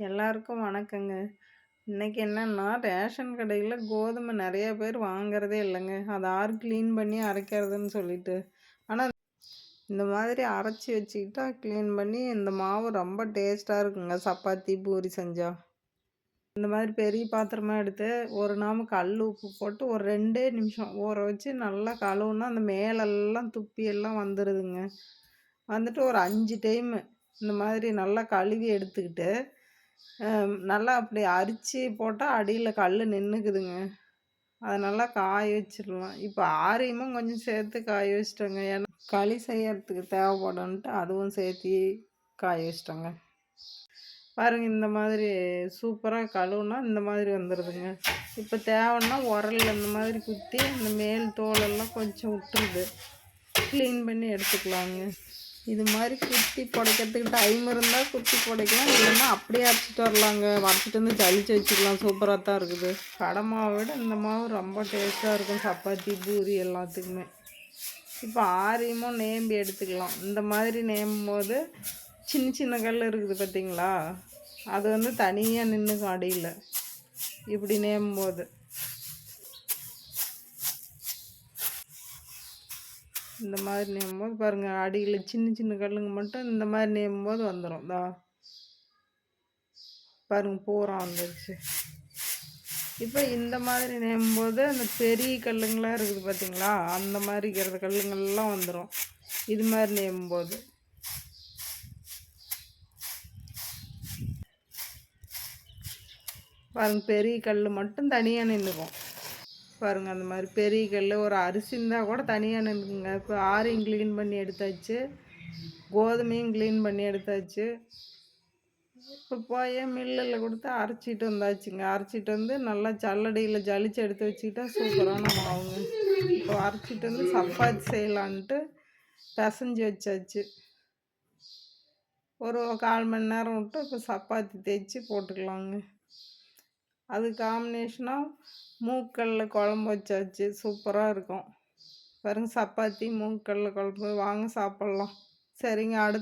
எல்லாருக்கும் வணக்கங்க. இன்னைக்கு என்னன்னா ரேஷன் கடையில் கோதுமை நிறைய பேர் வாங்குறதே இல்லைங்க. அதை ஆறு க்ளீன் பண்ணி அரைக்கிறதுன்னு சொல்லிட்டு. ஆனால் இந்த மாதிரி அரைச்சி வச்சுக்கிட்டா க்ளீன் பண்ணி இந்த மாவு ரொம்ப டேஸ்ட்டாக இருக்குங்க. சப்பாத்தி பூரி செஞ்சால் இந்த மாதிரி பெரிய பாத்திரமாக எடுத்து ஒரு நாம கல் உப்பு போட்டு ஒரு ரெண்டே நிமிஷம் ஊற வச்சு நல்லா கழுவுனா அந்த மேலெல்லாம் துப்பி எல்லாம் வந்துடுதுங்க வந்துட்டு ஒரு அஞ்சு டைமு இந்த மாதிரி நல்லா கழுவி எடுத்துக்கிட்டு நல்லா அப்படி அரிச்சு போட்டால் அடியில் கல் நின்றுக்குதுங்க அதை நல்லா காய வச்சிடலாம். இப்போ ஆரியமும் கொஞ்சம் சேர்த்து காய வச்சிட்டோங்க. ஏன்னா களி செய்யறதுக்கு தேவைப்படும்ன்ட்டு அதுவும் சேர்த்தி காய வச்சிட்டோங்க. பாருங்க இந்த மாதிரி சூப்பராக கழுவுனா இந்த மாதிரி வந்துடுதுங்க இப்போ தேவைன்னா உரலில் இந்த மாதிரி குத்தி இந்த மேல் தோலெல்லாம் கொஞ்சம் விட்டுருது. க்ளீன் பண்ணி எடுத்துக்கலாங்க. இது மாதிரி குத்தி புடைக்கிறதுக்கு டைம் இருந்தால் குத்தி புடைக்கலாம். இல்லைன்னா அப்படியே அரைச்சிட்டு வரலாங்க. வரைச்சிட்டு வந்து ஜலிச்சு வச்சுக்கலாம். சூப்பராக தான் இருக்குது. கடை மாவை விட இந்த மாவு ரொம்ப டேஸ்ட்டாக இருக்கும். சப்பாத்தி பூரி எல்லாத்துக்குமே. இப்போ ஆரியமும் நேம்பி எடுத்துக்கலாம். இந்த மாதிரி நேம்பும் போது சின்ன சின்ன கல் இருக்குது பார்த்தீங்களா அது வந்து தனியாக நின்றுக்கும் காடியில் இப்படி நேம்பும் போது இந்த மாதிரி நேமும்போது பாருங்கள் அடியில் சின்ன சின்ன கல்லுங்க மட்டும் இந்த மாதிரி நேமும்போது வந்துடும் தா பாருங்கள் பூரா வந்துருச்சு. இப்போ இந்த மாதிரி நேமும்போது அந்த பெரிய கல்லுங்களாம் இருக்குது பார்த்தீங்களா அந்த மாதிரி இருக்கிற கல்லுங்கள்லாம் வந்துடும் இது மாதிரி நேமும்போது பாருங்கள் பெரிய கல் மட்டும் தனியாக நின்றுக்கும். பாருங்கள் அந்த மாதிரி பெரிய கல் ஒரு அரிசி இருந்தால் கூட தனியாக நின்றுங்க இப்போ ஆரையும் க்ளீன் பண்ணி எடுத்தாச்சு. கோதுமையும் க்ளீன் பண்ணி எடுத்தாச்சு. இப்போ போய் மில்லில் கொடுத்து அரைச்சிட்டு வந்தாச்சுங்க. அரைச்சிட்டு வந்து நல்லா சல்லடியில் ஜலிச்சு எடுத்து வச்சுக்கிட்டா சூப்பரான மாவுங்க இப்போ அரைச்சிட்டு வந்து சப்பாத்தி செய்யலான்ட்டு பிசைஞ்சு வச்சாச்சு. ஒரு கால் மணி நேரம் விட்டு இப்போ சப்பாத்தி தேய்ச்சி போட்டுக்கலாங்க. அது காம்பினேஷனாக மூக்கல்ல குழம்பு வச்சாச்சு. சூப்பராக இருக்கும். பாருங்க சப்பாத்தி மூக்கல்ல குழம்பு வாங்க சாப்பிட்லாம். சரிங்க அடுத்து